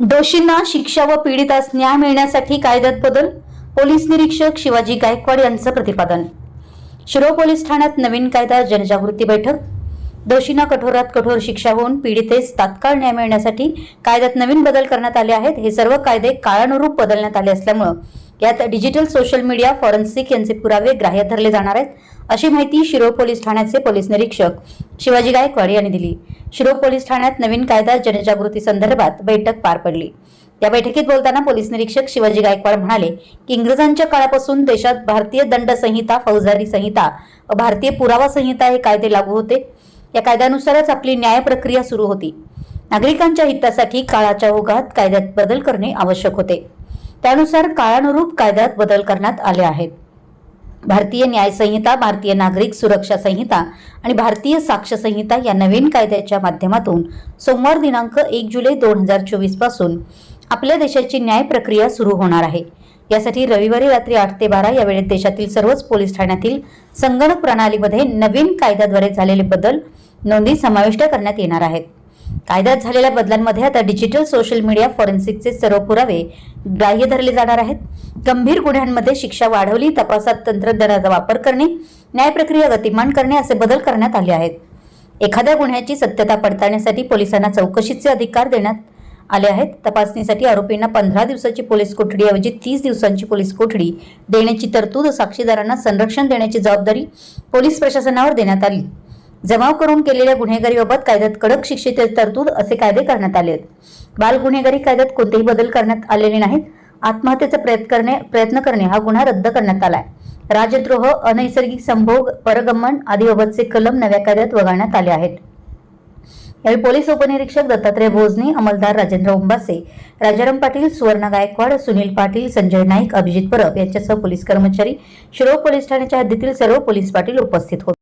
दोषींना शिक्षा व पीडितास न्याय मिळण्यासाठी कायद्यात बदल पोलीस निरीक्षक शिवाजी गायकवाड यांचं प्रतिपादन. शिरो पोलीस ठाण्यात नवीन कायदा जनजागृती बैठक. दोषींना कठोरात कठोर शिक्षा होऊन पीडितेस तात्काळ न्याय मिळण्यासाठी कायद्यात नवीन बदल करण्यात आले आहेत. हे सर्व कायदे काळानुरूप बदलण्यात आले असल्यामुळं यात डिजिटल सोशल मीडिया फॉरेन्सिक यांचे पुरावे ग्राह्य धरले जाणार आहेत अशी माहिती शिरो पोलीस ठाण्याचे पोलीस निरीक्षक शिवाजी गायकवाड यांनी दिली. शिरो पोलीस ठाण्यात नवीन कायदा जनजागृती संदर्भात बैठक पार पडली. या बैठकीत बोलताना पोलीस निरीक्षक शिवाजी गायकवाड म्हणाले की इंग्रजांच्या काळापासून देशात भारतीय दंड संहिता फौजदारी संहिता व भारतीय पुरावा संहिता हे कायदे लागू होते. या कायद्यानुसारच आपली न्याय प्रक्रिया सुरू होती. नागरिकांच्या हितासाठी काळाच्या ओघात कायद्यात बदल करणे आवश्यक होते. त्यानुसार काळानुरूप कायद्यात बदल करण्यात आले आहेत. भारतीय न्याय संहिता भारतीय नागरिक सुरक्षा संहिता आणि भारतीय साक्ष संहिता या नवीन कायद्याच्या माध्यमातून सोमवार दिनांक एक जुलै दोन हजार चोवीसपासून आपल्या देशाची न्याय प्रक्रिया सुरू होणार आहे. यासाठी रविवारी रात्री आठ ते बारा या वेळेत देशातील सर्वच पोलीस ठाण्यातील संगणक प्रणालीमध्ये नवीन कायद्याद्वारे झालेले बदल नोंदी समाविष्ट करण्यात येणार आहेत. कायद्यात झालेल्या बदलांमध्ये आता डिजिटल सोशल मीडिया फॉरेन्सिकचे सर्व पुरावे ग्राह्य धरले जाणार आहेत. गंभीर गुन्ह्यांमध्ये शिक्षा वाढवली तपासात तंत्रज्ञानाचा वापर करणे न्याय प्रक्रिया गतिमान करणे असे बदल करण्यात आले आहेत. एखाद्या गुन्ह्याची सत्यता पडताळण्यासाठी पोलिसांना चौकशीचे अधिकार देण्यात आले आहेत. तपासणीसाठी आरोपींना पंधरा दिवसाची पोलीस कोठडीऐवजी तीस दिवसांची पोलीस कोठडी देण्याची तरतूद साक्षीदारांना संरक्षण देण्याची जबाबदारी पोलीस प्रशासनावर देण्यात आली. जमाव करून केलेल्या गुन्हेगारीबाबत कायद्यात कडक शिक्षेची तरतूद असे कायदे करण्यात आले आहेत. बाल गुन्हेगारी कायद्यात कोणतेही बदल करण्यात आलेले नाहीत. आत्महत्येचा प्रयत्न करणे प्रयत्न करणे हा गुन्हा रद्द करण्यात आलाय. राजद्रोह अनैसर्गिक संभोग परगमन आदीबाबतचे कलम नव्या कायद्यात वगळण्यात आले आहेत. यावेळी पोलीस उपनिरीक्षक दत्तात्रय भोजने अंमलदार राजेंद्र उंबासे राजाराम पाटील सुवर्ण गायकवाड सुनील पाटील संजय नाईक अभिजित परब यांच्यासह पोलीस कर्मचारी शिरोळ पोलीस ठाण्याच्या हद्दीतील सर्व पोलीस पाटील उपस्थित होते.